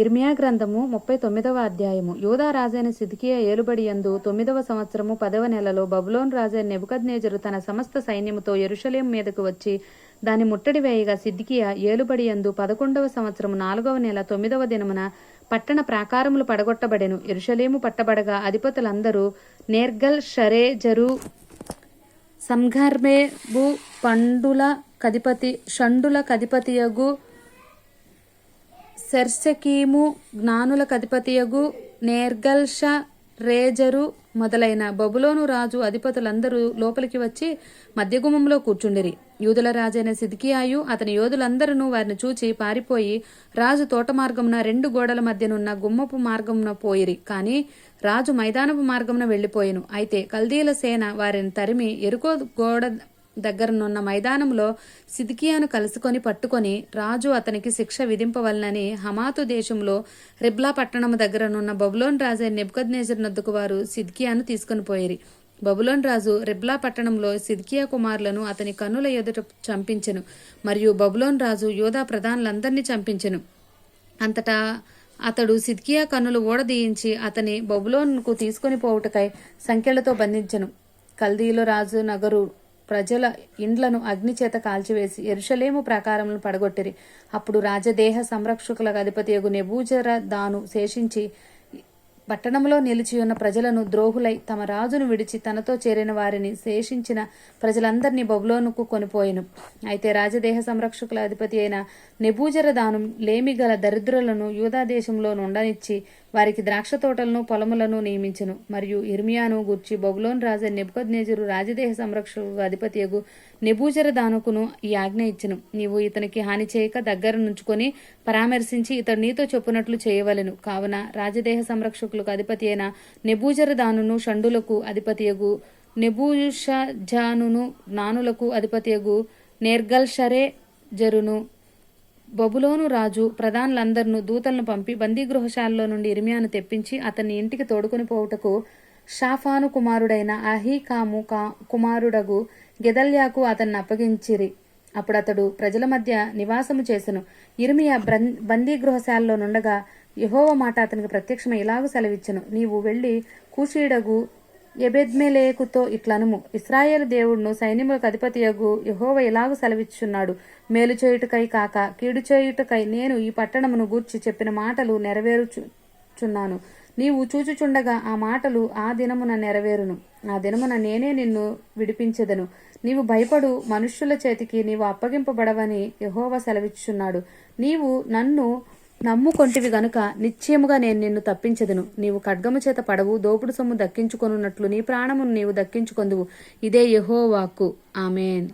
ఇర్మియా గ్రంథము ముప్పై తొమ్మిదవ అధ్యాయము. యూదా రాజైన సిద్కియా ఏలుబడి యందు తొమ్మిదవ సంవత్సరము పదవ నెలలో బబులోన్ రాజైన నెబుకద్నేజరు తన సమస్త సైన్యముతో ఎరుషలేం మీదకు వచ్చి దాని ముట్టడి వేయగా సిద్కియా ఏలుబడి యందు పదకొండవ సంవత్సరము నాలుగవ నెల తొమ్మిదవ దినమున పట్టణ ప్రాకారములు పడగొట్టబడెను. ఎరుషలేము పట్టబడగా అధిపతులందరూ నేర్గల్ షరేజరు సంఘర్మేబు పండుల కధిపతి షండుల కధిపతియగు సెర్సకీము జ్ఞానుల కధిపతియగు నేర్గల్ష రేజరు మొదలైన బబులోను రాజు అధిపతులందరూ లోపలికి వచ్చి మధ్యగుమంలో కూర్చుండిరి. యూదుల రాజైన సిద్కియాయు అతని యోధులందరూ వారిని చూచి పారిపోయి రాజు తోట మార్గమున రెండు గోడల మధ్యనున్న గుమ్మపు మార్గమున పోయిరి. కాని రాజు మైదానపు మార్గమున వెళ్ళిపోయెను అయితే కల్దీల సేన వారిని తరిమి ఎరుకో గోడ దగ్గరనున్న మైదానంలో సిద్కియాను కలుసుకొని పట్టుకొని రాజు అతనికి శిక్ష విధింపవలనని హమాతు దేశంలో రిబ్లా పట్టణము దగ్గరనున్న బబులోన్ రాజైన నెబ్కద్నేజర్ నద్దుకు వారు సిద్కియాను తీసుకొని పోయిరి. బబులోన్ రాజు రిబ్లా పట్టణంలో సిద్కియా కుమారులను అతని కన్నుల ఎదుట చంపించెను మరియు బబులోన్ రాజు యోధా ప్రధానులందరినీ చంపించెను. అంతటా అతడు సిద్కియా కన్నులు ఓడదీయించి అతని బబులోన్కు తీసుకొని పోవుటకై సంఖ్యలతో బంధించెను. కల్దీలో రాజు నగరు ప్రజల ఇండ్లను అగ్నిచేత కాల్చివేసి ఎరుషలేము ప్రాకారములను పడగొట్టిరి. అప్పుడు రాజదేహ సంరక్షకుల అధిపతియగు నెబూజర దాను శేషించి పట్టణంలో నిలిచియున్న ప్రజలను ద్రోహులై తమ రాజును విడిచి తనతో చేరిన వారిని శేషించిన ప్రజలందరినీ బబులోనుకు కొనిపోయెను. అయితే రాజదేహ సంరక్షకుల అధిపతి అయిన నెబూజరదానం లేమిగల దరిద్రులను యూదాదేశంలో నుండనిచ్చి వారికి ద్రాక్ష తోటలను పొలములను నియమించను. మరియు ఇర్మియాను గూర్చి బబులోన్ రాజు నెబుకద్నేజరు రాజదేహ సంరక్షకుల అధిపతియగు నెబూజరదానుకును ఈ ఆజ్ఞ ఇచ్చెను. నీవు ఇతనికి హాని చేయక దగ్గర నుంచుకొని పరామర్శించి ఇతడు నీతో చెప్పునట్లు చేయవలెను. కావున రాజదేహ సేవకులకు అధిపతి అయిన నెబూజరదానును షండులకు అధిపతియగు నెబూషజానును నానులకు అధిపతియగు నేర్గల్షరే జరును బబులోను రాజు ప్రధానులందరినూ దూతలను పంపి బందీగృహశాలలో నుండి ఇర్మియాను తెప్పించి అతన్ని ఇంటికి తోడుకొని పోవుటకు షాఫాను కుమారుడైన అహీకాము కా కుమారుడగు గెదల్యాకు అతన్ని అప్పగించిరి. అప్పుడతడు ప్రజల మధ్య నివాసము చేసెను. ఇర్మియా బ్రన్ బందీగృహశాలలో నుండగా యహోవ మాట అతనికి ప్రత్యక్షమై ఇలాగూ సెలవిచ్చను? నీవు వెళ్ళి కూషీడగు ఎబెద్మెలేకుతో ఇట్లనుము. ఇస్రాయేల్ దేవుడును సైన్యములకు అధిపతియగు యహోవ ఇలాగు సెలవిచ్చున్నాడు మేలు చేయుటకై కాక కీడు చేయుటకై నేను ఈ పట్టణమును గూర్చి చెప్పిన మాటలు నెరవేరుచున్నాను నీవు చూచుచుండగా ఆ మాటలు ఆ దినమున నెరవేరును. ఆ దినమున నేనే నిన్ను విడిపించెదను. నీవు భయపడు మనుష్యుల చేతికి నీవు అప్పగింపబడవని యహోవ సెలవిచ్చున్నాడు నీవు నన్ను నమ్ముకొంటివి గనుక నిశ్చయముగా నేను నిన్ను తప్పించదును. నీవు ఖడ్గము చేత పడవు దోపుడు సొమ్ము దక్కించుకొనున్నట్లు నీ ప్రాణమును నీవు దక్కించుకొందువు. ఇదే యహో వాక్కు ఆమెన్.